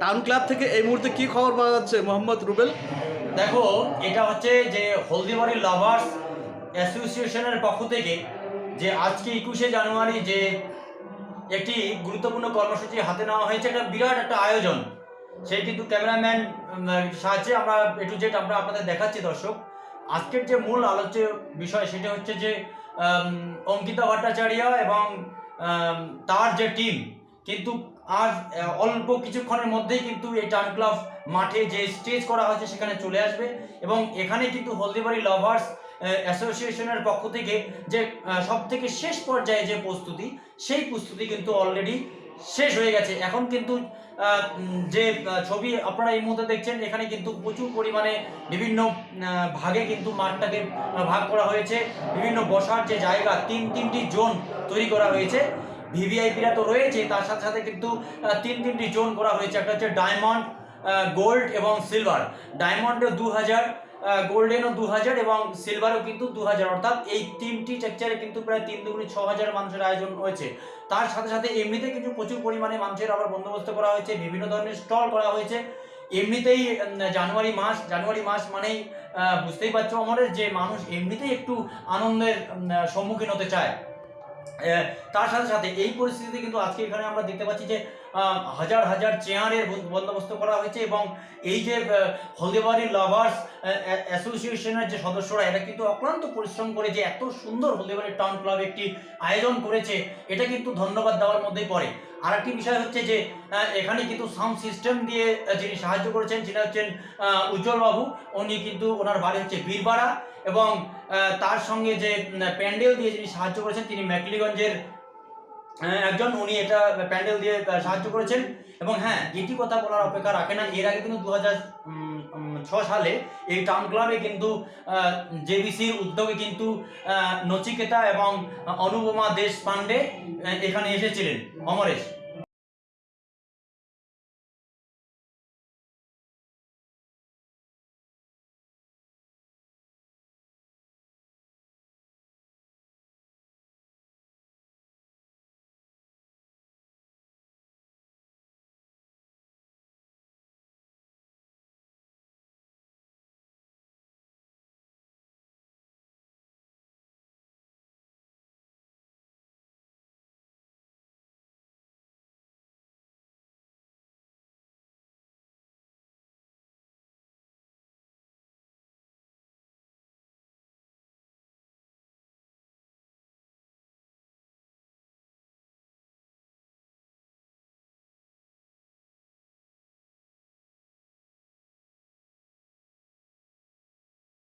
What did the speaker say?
Town club থেকে এই মুহূর্তে কি খবর পাওয়া যাচ্ছে, মোহাম্মদ রুবেল? দেখো, এটা হচ্ছে যে হলদিবাড়ি লাভার্স অ্যাসোসিয়েশনের পক্ষ থেকে যে আজকে একুশে জানুয়ারি যে একটি গুরুত্বপূর্ণ কর্মসূচি হাতে নেওয়া হয়েছে, এটা বিরাট একটা আয়োজন। সেই কিন্তু ক্যামেরাম্যান সাহায্যে আমরা এটু জেড আমরা আপনাদের দেখাচ্ছি, দর্শক। আজকের যে মূল আলোচ্য বিষয় সেটা হচ্ছে যে অঙ্কিতা ভট্টাচার্য এবং তার যে টিম কিন্তু আর অল্প কিছুক্ষণের মধ্যেই কিন্তু এই টার্ন ক্লাব মাঠে যে স্টেজ করা হয়েছে সেখানে চলে আসবে এবং এখানে কিন্তু হলদিবাড়ি লাভার্স অ্যাসোসিয়েশনের পক্ষ থেকে যে সব থেকে শেষ পর্যায়ে যে প্রস্তুতি, সেই প্রস্তুতি কিন্তু অলরেডি শেষ হয়ে গেছে। এখন কিন্তু যে ছবি আপনারা এই মুহূর্তে দেখছেন, এখানে কিন্তু প্রচুর পরিমাণে বিভিন্ন ভাগে কিন্তু মাঠটাকে ভাগ করা হয়েছে। বিভিন্ন বসার যে জায়গা, তিন, তিনটি জোন তৈরি করা হয়েছে। ভিভিআইপিরা তো রয়েছে, তার সাথে সাথে কিন্তু তিন তিনটি জোন করা হয়েছে। একটা হচ্ছে ডায়মন্ড গোল্ড এবং সিলভার। ডায়মন্ডে দু হাজার গোল্ডেনও দু হাজার এবং সিলভারও কিন্তু দু হাজার অর্থাৎ এই তিনটি স্ট্রাকচারে কিন্তু প্রায় তিন দুগুণি ছ হাজার মানুষের আয়োজন হয়েছে। তার সাথে সাথে এমনিতে কিন্তু প্রচুর পরিমাণে মানুষের আবার বন্দোবস্ত করা হয়েছে, বিভিন্ন ধরনের স্টল করা হয়েছে। এমনিতেই জানুয়ারি মাস জানুয়ারি মাস মানেই বুঝতেই পারছ আমাদের যে মানুষ এমনিতেই একটু আনন্দের সম্মুখীন হতে চায়। তার সাথে সাথে এই পরিস্থিতিতে কিন্তু আজকে এখানে আমরা দেখতে পাচ্ছি যে হাজার হাজার চেয়ারের বন্দোবস্ত করা হয়েছে এবং এই যে আহ, হলদিবাড়ি লাভার্স অ্যাসোসিয়েশনের যে সদস্যরা এরা কিন্তু অক্লান্ত পরিশ্রম করে যে এত সুন্দর হলদিবাড়ি টাউন ক্লাব একটি আয়োজন করেছে এটা কিন্তু ধন্যবাদ দেওয়ার মধ্যেই পড়ে। আর একটি বিষয় হচ্ছে যে এখানে কিন্তু সাউন্ড সিস্টেম দিয়ে যিনি সাহায্য করেছেন যিনি হচ্ছেন আহ, উজ্জ্বল বাবু উনি কিন্তু ওনার বাড়ি হচ্ছে বীরবাড়া এবং তার সঙ্গে যে প্যান্ডেল দিয়ে যিনি সাহায্য করেছেন তিনি মেকলিগঞ্জের আহ, একজন উনি এটা প্যান্ডেল দিয়ে সাহায্য করেছেন। এবং হ্যাঁ এটি কথা বলার অপেক্ষা রাখে না এর আগে কিন্তু দু হাজার ছ সালে এই টাউন ক্লাবে কিন্তু জেবিসির উদ্যোগে কিন্তু নচিকেতা এবং অনুপমা দেশ পান্ডে এখানে এসেছিলেন অমরেশ।